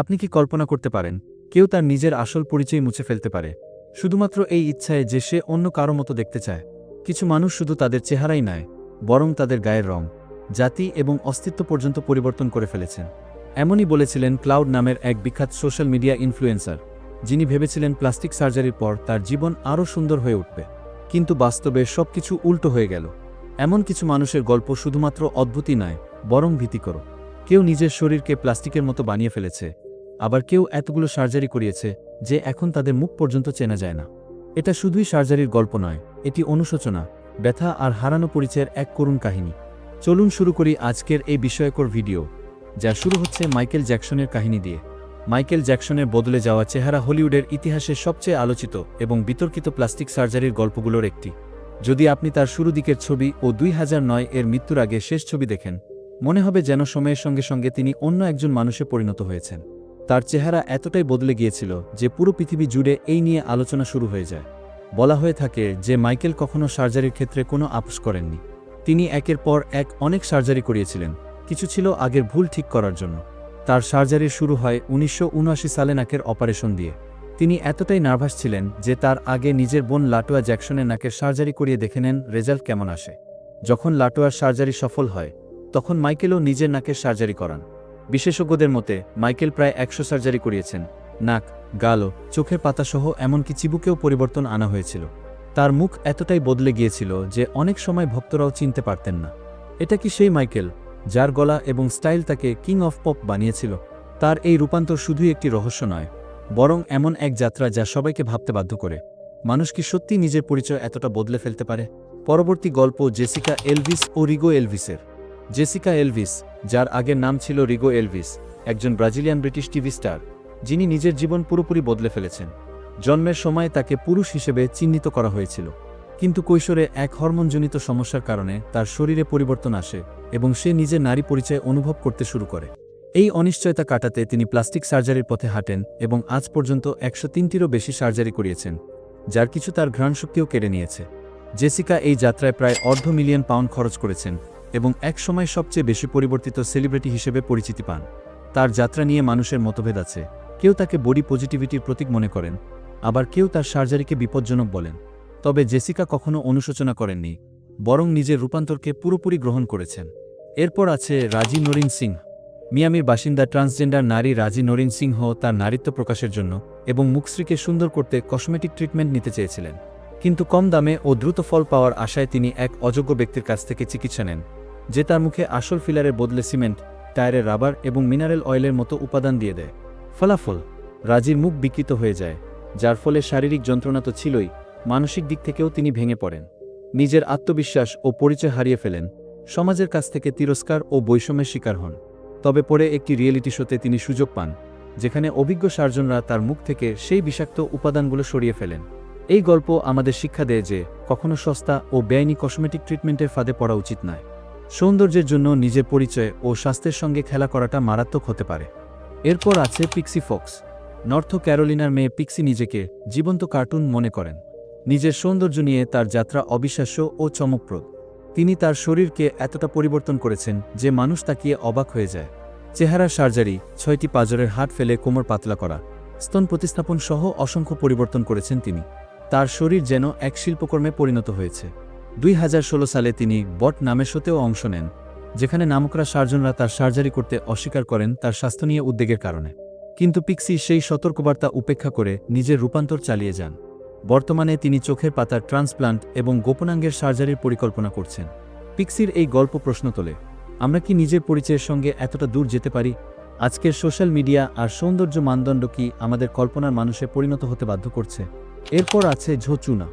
আপনি কি কল্পনা করতে পারেন, কেউ তার নিজের আসল পরিচয় মুছে ফেলতে পারে? শুধুমাত্র এই ইচ্ছায় যে সে অন্য কারও মতো দেখতে চায়। কিছু মানুষ শুধু তাদের চেহারাই নয়, বরং তাদের গায়ের রং, জাতি এবং অস্তিত্ব পর্যন্ত পরিবর্তন করে ফেলেছেন। এমনই বলেছিলেন ক্লাউড নামের এক বিখ্যাত সোশ্যাল মিডিয়া ইনফ্লুয়েন্সার, যিনি ভেবেছিলেন প্লাস্টিক সার্জারির পর তার জীবন আরও সুন্দর হয়ে উঠবে। কিন্তু বাস্তবে সবকিছু উল্টো হয়ে গেল। এমন কিছু মানুষের গল্প শুধুমাত্র অদ্ভুতই নয়, বরং ভীতিকর। কেউ নিজের শরীরকে প্লাস্টিকের মতো বানিয়ে ফেলেছে। আবার কেউ এতগুলো সার্জারি করিয়েছে যে এখন তাদের মুখ পর্যন্ত চেনা যায় না। এটা শুধুই সার্জারির গল্প নয়, এটি অনুশোচনা, ব্যথা আর হারানো পরিচয়ের এক করুণ কাহিনী। চলুন শুরু করি আজকের এই বিষয়কর ভিডিও, যা শুরু হচ্ছে মাইকেল জ্যাকসনের কাহিনী দিয়ে। মাইকেল জ্যাকসনের বদলে যাওয়া চেহারা হলিউডের ইতিহাসে সবচেয়ে আলোচিত এবং বিতর্কিত প্লাস্টিক সার্জারির গল্পগুলোর একটি। যদি আপনি তার শুরু দিকের ছবি ও দুই হাজার নয় এর মৃত্যুর আগে শেষ ছবি দেখেন, মনে হবে যেন সময়ের সঙ্গে সঙ্গে তিনি অন্য একজন মানুষে পরিণত হয়েছেন। তার চেহারা এতটাই বদলে গিয়েছিল যে পুরো পৃথিবী জুড়ে এই নিয়ে আলোচনা শুরু হয়ে যায়। বলা হয়ে থাকে যে মাইকেল কখনো সার্জারির ক্ষেত্রে কোনো আপোষ করেননি। তিনি একের পর এক অনেক সার্জারি করিয়েছিলেন, কিছু ছিল আগের ভুল ঠিক করার জন্য। তার সার্জারি শুরু হয় উনিশশো উনআশি সালে নাকের অপারেশন দিয়ে। তিনি এতটাই নার্ভাস ছিলেন যে তার আগে নিজের বোন লাটোয়া জ্যাকসনের নাকের সার্জারি করিয়ে দেখে নেন রেজাল্ট কেমন আসে। যখন লাটোয়ার সার্জারি সফল হয়, তখন মাইকেলও নিজের নাকের সার্জারি করান। বিশেষজ্ঞদের মতে, মাইকেল প্রায় একশো সার্জারি করিয়েছেন। নাক, গালও, চোখের পাতাসহ এমনকি চিবুকেও পরিবর্তন আনা হয়েছিল। তার মুখ এতটাই বদলে গিয়েছিল যে অনেক সময় ভক্তরাও চিনতে পারতেন না। এটা কি সেই মাইকেল, যার গলা এবং স্টাইল তাকে কিং অফ পপ বানিয়েছিল? তার এই রূপান্তর শুধুই একটি রহস্য নয়, বরং এমন এক যাত্রা যা সবাইকে ভাবতে বাধ্য করে। মানুষ কি সত্যি নিজের পরিচয় এতটা বদলে ফেলতে পারে? পরবর্তী গল্প জেসিকা এলভিস ও রিগো এলভিসের। জেসিকা এলভিস, যার আগের নাম ছিল রিগো এলভিস, একজন ব্রাজিলিয়ান ব্রিটিশ টিভি স্টার, যিনি নিজের জীবন পুরোপুরি বদলে ফেলেছেন। জন্মের সময় তাকে পুরুষ হিসেবে চিহ্নিত করা হয়েছিল। কিন্তু কৈশোরে এক হরমোনজনিত সমস্যার কারণে তার শরীরে পরিবর্তন আসে এবং সে নিজের নারী পরিচয় অনুভব করতে শুরু করে। এই অনিশ্চয়তা কাটাতে তিনি প্লাস্টিক সার্জারির পথে হাঁটেন এবং আজ পর্যন্ত একশো তিনটিরও বেশি সার্জারি করিয়েছেন, যার কিছু তার ঘ্রাণশক্তিও কেড়ে নিয়েছে। জেসিকা এই যাত্রায় প্রায় অর্ধ মিলিয়ন পাউন্ড খরচ করেছেন। এবং একসময় সবচেয়ে বেশি পরিবর্তিত সেলিব্রিটি হিসেবে পরিচিতি পান। তার যাত্রা নিয়ে মানুষের মতভেদ আছে। কেউ তাকে বডি পজিটিভিটির প্রতীক মনে করেন, আবার কেউ তার সার্জারিকে বিপজ্জনক বলেন। তবে জেসিকা কখনো অনুশোচনা করেননি, বরং নিজের রূপান্তরকে পুরোপুরি গ্রহণ করেছেন। এরপর আছে রাজি নরিন সিংহ। মিয়ামির বাসিন্দা ট্রান্সজেন্ডার নারী রাজি নরিন সিংহ তার নারীত্ব প্রকাশের জন্য এবং মুখশ্রীকে সুন্দর করতে কসমেটিক ট্রিটমেন্ট নিতে চেয়েছিলেন। কিন্তু কম দামে ও দ্রুত ফল পাওয়ার আশায় তিনি এক অযোগ্য ব্যক্তির কাছ থেকে চিকিৎসা নেন। যে তার মুখে আসল ফিলারের বদলে সিমেন্ট, টায়ারের রাবার এবং মিনারেল অয়েলের মতো উপাদান দিয়ে দেয়। ফলাফল, রাজির মুখ বিকৃত হয়ে যায়, যার ফলে শারীরিক যন্ত্রণা তো ছিলই, মানসিক দিক থেকেও তিনি ভেঙে পড়েন। নিজের আত্মবিশ্বাস ও পরিচয় হারিয়ে ফেলেন, সমাজের কাছ থেকে তিরস্কার ও বৈষম্যের শিকার হন। তবে পরে একটি রিয়েলিটি শোতে তিনি সুযোগ পান, যেখানে অভিজ্ঞ সার্জনরা তার মুখ থেকে সেই বিষাক্ত উপাদানগুলো সরিয়ে ফেলেন। এই গল্প আমাদের শিক্ষা দেয় যে, কখনো সস্তা ও বেআইনি কসমেটিক ট্রিটমেন্টের ফাঁদে পড়া উচিত নয়। সৌন্দর্যের জন্য নিজের পরিচয় ও স্বাস্থ্যের সঙ্গে খেলা করাটা মারাত্মক হতে পারে। এরপর আছে পিক্সি ফক্স। নর্থ ক্যারোলিনার মেয়ে পিক্সি নিজেকে জীবন্ত কার্টুন মনে করেন। নিজের সৌন্দর্য নিয়ে তার যাত্রা অবিশ্বাস্য ও চমকপ্রদ। তিনি তার শরীরকে এতটা পরিবর্তন করেছেন যে মানুষ তাকিয়ে অবাক হয়ে যায়। চেহারার সার্জারি, ছয়টি পাজরের হাট ফেলে কোমর পাতলা করা, স্তন প্রতিস্থাপন সহ অসংখ্য পরিবর্তন করেছেন তিনি। তার শরীর যেন এক শিল্পকর্মে পরিণত হয়েছে। দুই হাজার ষোলো সালে তিনি বট নামের শোতেও অংশ নেন, যেখানে নামকরা সার্জনরা তার সার্জারি করতে অস্বীকার করেন তার স্বাস্থ্য নিয়ে উদ্বেগের কারণে। কিন্তু পিক্সি সেই সতর্কবার্তা উপেক্ষা করে নিজের রূপান্তর চালিয়ে যান। বর্তমানে তিনি চোখের পাতার ট্রান্সপ্লান্ট এবং গোপনাঙ্গের সার্জারির পরিকল্পনা করছেন। পিক্সির এই গল্প প্রশ্ন তোলে, আমরা কি নিজের পরিচয়ের সঙ্গে এতটা দূর যেতে পারি? আজকের সোশ্যাল মিডিয়া আর সৌন্দর্য মানদণ্ড কি আমাদের কল্পনার মানুষে পরিণত হতে বাধ্য করছে? এরপর আছে ঝো চুনা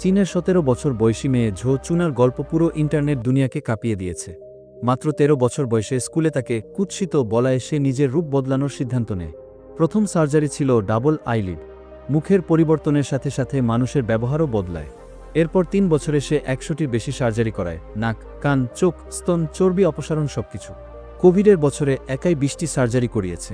চীনের সতেরো বছর বয়সী মেয়ে ঝো চুনার গল্প পুরো ইন্টারনেট দুনিয়াকে কাঁপিয়ে দিয়েছে। মাত্র তেরো বছর বয়সে স্কুলে তাকে কুৎসিত বলায় সে নিজের রূপ বদলানোর সিদ্ধান্ত নেয়। প্রথম সার্জারি ছিল ডাবল আইলিড। মুখের পরিবর্তনের সাথে সাথে মানুষের ব্যবহারও বদলায়। এরপর তিন বছরে সে একশোটির বেশি সার্জারি করায়। নাক, কান, চোখ, স্তন, চর্বি, অপসারণ সবকিছু। কোভিডের বছরে একাই বিশটি সার্জারি করিয়েছে।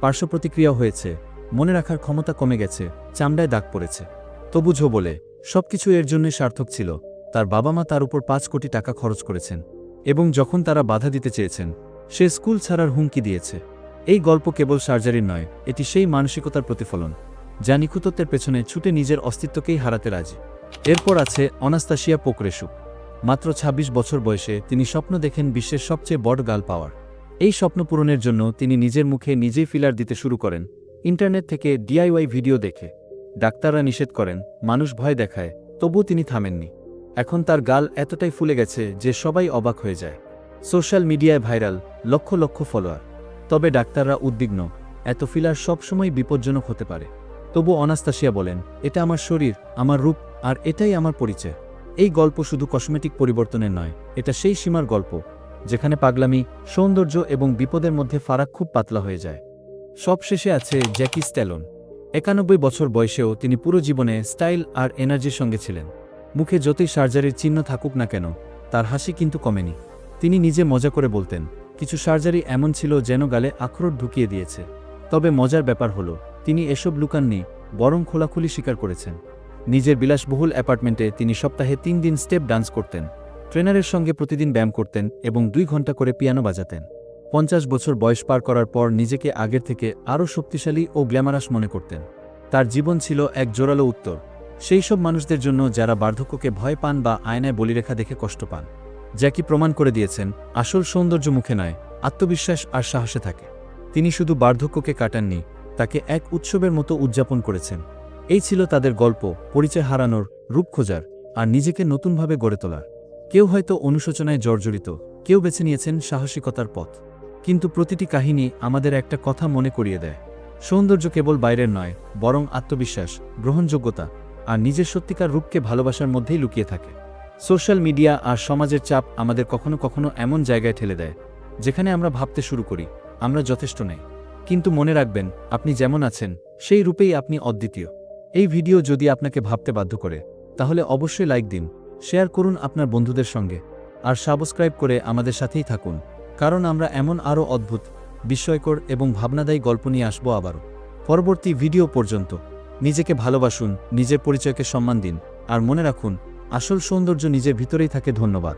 পার্শ্ব প্রতিক্রিয়াও হয়েছে। মনে রাখার ক্ষমতা কমে গেছে। চামড়ায় দাগ পড়েছে। তবু ঝো বলে সবকিছু এর জন্যই সার্থক ছিল। তার বাবা মা তার উপর পাঁচ কোটি টাকা খরচ করেছেন এবং যখন তারা বাধা দিতে চেয়েছেন, সে স্কুল ছাড়ার হুমকি দিয়েছে। এই গল্প কেবল সার্জারির নয়, এটি সেই মানসিকতার প্রতিফলন, যা নিখুতত্বের পেছনে ছুটে নিজের অস্তিত্বকেই হারাতে রাজি। এরপর আছে অনাস্তাসিয়া পোকরেশু। মাত্র ২৬ বছর বয়সে তিনি স্বপ্ন দেখেন বিশ্বের সবচেয়ে বড় গাল পাওয়ার। এই স্বপ্ন পূরণের জন্য তিনি নিজের মুখে নিজেই ফিলার দিতে শুরু করেন। ইন্টারনেট থেকে ডিআইওয়াই ভিডিও দেখে। ডাক্তাররা নিষেধ করেন, মানুষ ভয় দেখায়, তবুও তিনি থামেননি। এখন তার গাল এতটাই ফুলে গেছে যে সবাই অবাক হয়ে যায়। সোশ্যাল মিডিয়ায় ভাইরাল, লক্ষ লক্ষ ফলোয়ার। তবে ডাক্তাররা উদ্বিগ্ন, এত ফিলার সবসময় বিপজ্জনক হতে পারে। তবু অনাস্তাসিয়া বলেন, এটা আমার শরীর, আমার রূপ, আর এটাই আমার পরিচয়। এই গল্প শুধু কসমেটিক পরিবর্তনের নয়, এটা সেই সীমার গল্প, যেখানে পাগলামি, সৌন্দর্য এবং বিপদের মধ্যে ফারাক খুব পাতলা হয়ে যায়। সবশেষে আছে জ্যাকি স্ট্যালন। একানব্বই বছর বয়সেও তিনি পুরো জীবনে স্টাইল আর এনার্জির সঙ্গে ছিলেন। মুখে যতই সার্জারির চিহ্ন থাকুক না কেন, তার হাসি কিন্তু কমেনি। তিনি নিজে মজা করে বলতেন, কিছু সার্জারি এমন ছিল যেন গালে আখরোট ঢুকিয়ে দিয়েছে। তবে মজার ব্যাপার হলো, তিনি এসব লুকাননি, বরং খোলাখুলি স্বীকার করেছেন। নিজের বিলাসবহুল অ্যাপার্টমেন্টে তিনি সপ্তাহে তিন দিন স্টেপ ডান্স করতেন। ট্রেনারের সঙ্গে প্রতিদিন ব্যায়াম করতেন এবং দুই ঘণ্টা করে পিয়ানো বাজাতেন। পঞ্চাশ বছর বয়স পার করার পর নিজেকে আগের থেকে আরও শক্তিশালী ও গ্ল্যামারাস মনে করতেন। তার জীবন ছিল এক জোরালো উত্তর। সেই সব মানুষদের জন্য যারা বার্ধক্যকে ভয় পান বা আয়নায় বলিরেখা দেখে কষ্ট পান। জ্যাকি প্রমাণ করে দিয়েছেন, আসল সৌন্দর্য মুখে নয়, আত্মবিশ্বাস আর সাহসে থাকে। তিনি শুধু বার্ধক্যকে কাটাননি, তাকে এক উৎসবের মতো উদযাপন করেছেন। এই ছিল তাদের গল্প, পরিচয় হারানোর, রূপ খোঁজার, আর নিজেকে নতুনভাবে গড়ে তোলার। কেউ হয়তো অনুশোচনায় জর্জরিত, কেউ বেছে নিয়েছেন সাহসিকতার পথ। কিন্তু প্রতিটি কাহিনী আমাদের একটা কথা মনে করিয়ে দেয়। সৌন্দর্য কেবল বাইরের নয়, বরং আত্মবিশ্বাস, গ্রহণযোগ্যতা আর নিজের সত্যিকার রূপকে ভালোবাসার মধ্যেই লুকিয়ে থাকে। সোশ্যাল মিডিয়া আর সমাজের চাপ আমাদের কখনো কখনো এমন জায়গায় ঠেলে দেয়, যেখানে আমরা ভাবতে শুরু করি, আমরা যথেষ্ট নেই। কিন্তু মনে রাখবেন, আপনি যেমন আছেন, সেই রূপেই আপনি অদ্বিতীয়। এই ভিডিও যদি আপনাকে ভাবতে বাধ্য করে, তাহলে অবশ্যই লাইক দিন, শেয়ার করুন আপনার বন্ধুদের সঙ্গে, আর সাবস্ক্রাইব করে আমাদের সাথেই থাকুন। কারণ আমরা এমন আরও অদ্ভুত, বিস্ময়কর এবং ভাবনাদায়ী গল্প নিয়ে আসব আবারও। পরবর্তী ভিডিও পর্যন্ত নিজেকে ভালোবাসুন, নিজের পরিচয়কে সম্মান দিন, আর মনে রাখুন, আসল সৌন্দর্য নিজের ভিতরেই থাকে ধন্যবাদ।